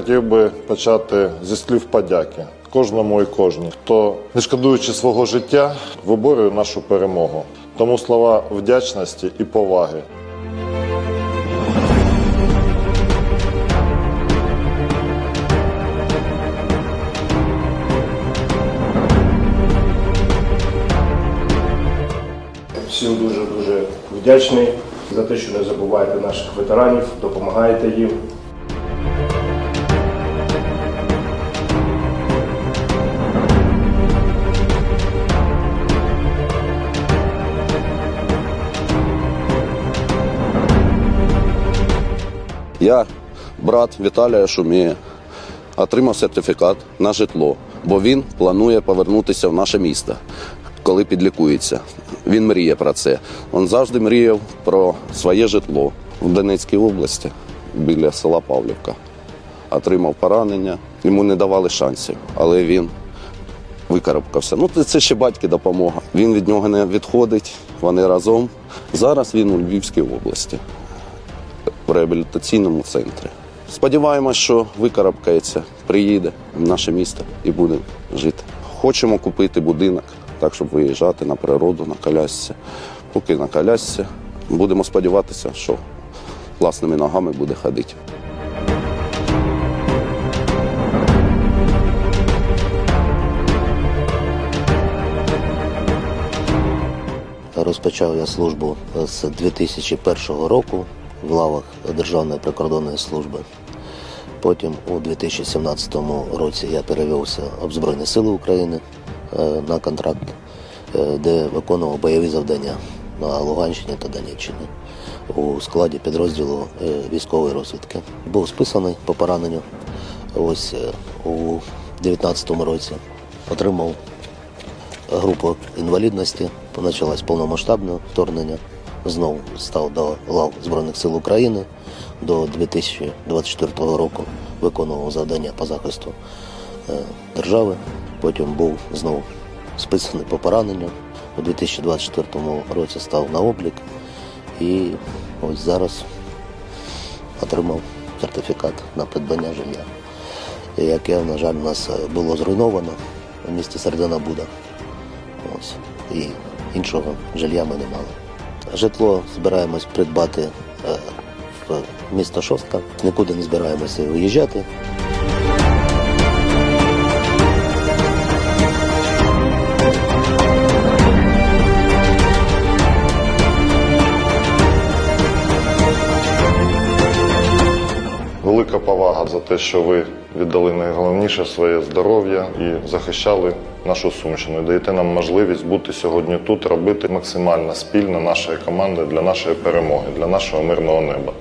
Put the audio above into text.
хотів би почати зі слів подяки кожному і кожній, хто, не шкодуючи свого життя, виборює нашу перемогу. Тому слова вдячності і поваги. Всім дуже дуже вдячний за те, що не забуваєте наших ветеранів, допомагаєте їм. Я, брат Віталія Шумія, отримав сертифікат на житло, бо він планує повернутися в наше місто, коли підлікується. Він мріє про це. Він завжди мріяв про своє житло в Донецькій області біля села Павлівка. Отримав поранення, йому не давали шансів, але він викарабкався. Ну, це- ще батьки допомога. Він від нього не відходить, вони разом. Зараз він у Львівській області в реабілітаційному центрі. Сподіваємось, що викарабкається, приїде в наше місто і буде жити. Хочемо купити будинок, так щоб виїжджати на природу, на колясці. Поки на колясці, будемо сподіватися, що власними ногами буде ходити. Розпочав я службу з 2001 року в лавах Державної прикордонної служби. Потім у 2017 році я перевівся в Збройні Сили України е, на контракт, е, де виконував бойові завдання на Луганщині та Донеччині у складі підрозділу е, військової розвідки. Був списаний по пораненню. Ось у 2019 році отримав групу інвалідності, почалось повномасштабне вторгнення. Знову став до лав Збройних сил України до 2024 року. Виконував завдання по захисту е, держави. Потім був знову списаний по пораненню. У 2024 році став на облік і ось зараз отримав сертифікат на придбання жилья, яке, на жаль, у нас е, було зруйновано в місті Середина Буда. Ось. І іншого жилья ми не мали. Житло збираємось придбати е, в місто Шостка. Нікуди не збираємося виїжджати. Велика повага за те, що ви віддали найголовніше своє здоров'я і захищали нашу Сумщину. І даєте нам можливість бути сьогодні тут, робити максимально спільно нашої команди для нашої перемоги, для нашого мирного неба.